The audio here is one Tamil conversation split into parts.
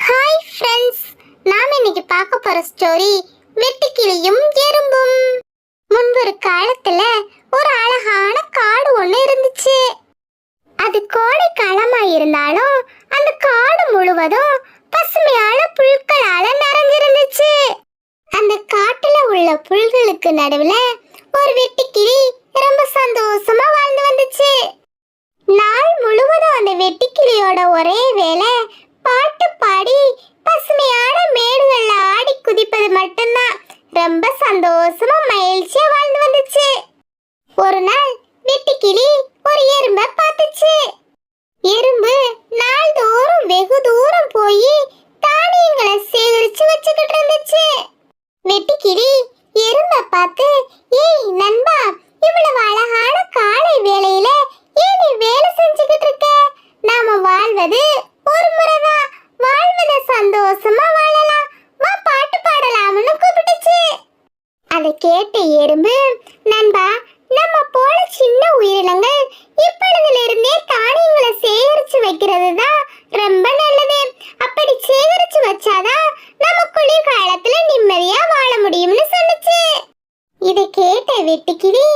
ஹாய் ஃப்ரெண்ட்ஸ் நாம இன்னைக்கு பார்க்க போற ஸ்டோரி வெட்டுக்கிளியும் எறும்பும். முன்பொரு காலத்துல ஒரு அழகான காடு ஒண்ணு இருந்துச்சு. அது கோடை காலமா இருந்தாலும் அந்த காடு முழுவதும் பசுமையான புல்களால நிறைஞ்சிருந்துச்சு. அந்த காட்டுல உள்ள புல்களுக்கு நடுவுல ஒரு வெட்டுக்கிளி ரொம்ப சந்தோஷமா வாழ்ந்து வந்துச்சு. நாள் முழுவதும் அந்த வெட்டுக்கிளியோட ஒரே வேலை ஆடி பசுமையான மேடுகள்ல ஆடி குதிப்பது மட்டும்தான். ரொம்ப சந்தோஷமா மகிழ்ச்சியா வாழ்ந்து வந்துச்சு. ஒரு நாள் வெட்டுக்கிளி ஒரு எறும்பை பார்த்துச்சு. எறும்பு நாள்தோறும் வெகு தூரம் போய் தானியங்களை சேகரிச்சு வச்சுக்கிட்டு இருந்துச்சு. வெட்டுக்கிளி எறும்பை பார்த்து ஏய் நண்பா இவ்வளவு அழகான காலை வேளையில ஏன் நீ வேலை செஞ்சுக்கிட்டு இருக்க? நாம வாழ்வது அதை கேட்ட எறும்பு நண்பா நம்ம போல சின்ன உயிரினங்கள் இப்பொழுதுல இருந்தே தானியங்களை சேகரிச்சு வைக்கிறது தான் ரொம்ப நல்லது. அப்படி சேகரிச்சு வச்சாதான் நம்ம குளிர்காலத்துல நிம்மதியா வாழ முடியும்னு சொன்னுச்சு. இதை கேட்ட வெட்டுக்கிளி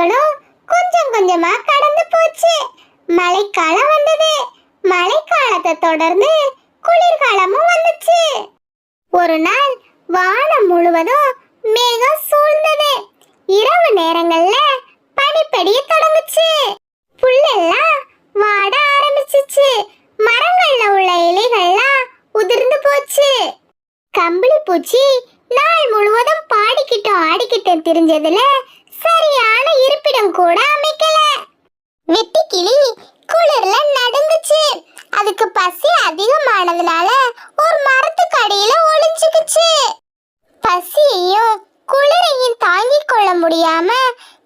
நாள்களும் கொஞ்சம் கொஞ்சமா கடந்து போச்சு. மழைக்காலம் வந்தது. மழைக்காலத்தை தொடர்ந்து குளிர்காலமும் வந்துச்சு. ஒரு நாள் வானம் முழுவதும் மேகம் சூழ்ந்தது. இரவு நேரங்கள்ல பனிப்படிய தொடங்குச்சு. புல்லெல்லாம் வாட ஆரம்பிச்சிச்சு. மரங்கள்ல உள்ள இலைகள்லாம் உதிர்ந்து போச்சு. கம்பளி பூச்சி நாள் முழுவதும் பாடிக்கிட்டும் ஆடிக்கிட்டும் திரிஞ்சதுல கூட அமைக்கல. வெட்டுக்கிளி குளிர்ல நடுங்குச்சு. அதுக்கு பசி அதிகமானதுனால ஒரு மரத்துக்கு அடியில ஒளிஞ்சுக்குச்சு. பசியையும் குளிரையும் தாங்கிக் கொள்ள முடியாம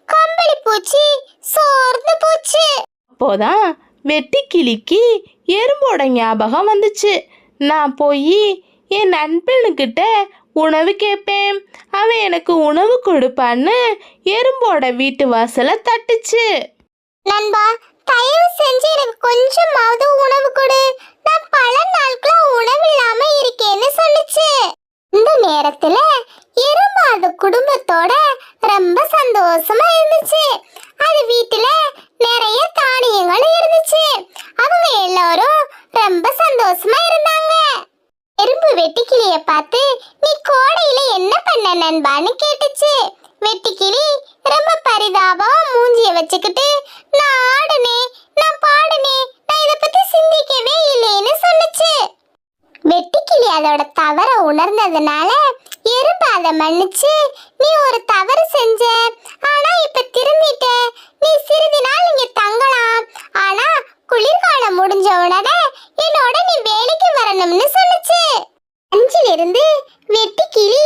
கம்பளி பூச்சி சோர்ந்து போச்சு. அப்போதான் வெட்டுக்கிளிக்கு எறும்போட ஞாபகம் வந்துச்சு. நான் போய் என் நண்பனுக்கிட்ட உணவு கேட்பேன். அவன் எனக்கு உணவு கொடுப்பான்னு எறும்போட வீட்டு வாசலை தட்டுச்சு. நண்பா தயவு செஞ்சு எனக்கு கொஞ்சமாவது உணவு கொடு. நான் பல நாட்களா உணவு இல்லாம இருக்கேன்னு சொல்லுச்சு. இந்த நேரத்துல எறும்பு அது குடும்பத்தோட ரொம்ப சந்தோஷமா இருந்துச்சு. அது வீட்டுல நிறைய தானியங்கள் இருந்துச்சு. அவங்க எல்லாரும் ரொம்ப சந்தோஷமா இருந்துச்சு வெட்டுக்கிளிய பார்த்து நீ கோடையில என்ன பண்ண நண்பான்னு கேட்டுச்சு. வெட்டுக்கிளி ரொம்ப பரிதாபம் மூஞ்சிய வச்சுக்கிட்டு நான் ஆடுனே நான் பாடுனே நான் இத பத்தி சிந்திக்கவே இல்லைன்னு சொன்னுச்சு வெட்டுக்கிளி அதோட தவற உணர்ந்ததுனால எறும்பு அதை மன்னிச்சு நீ ஒரு தவறு செஞ்ச ஆனா இப்ப திரும்பிட்ட நீ சிறிது நாள் இங்க தங்கலாம். ஆனா குளிர்காலம் இருந்து வெட்டி கிளி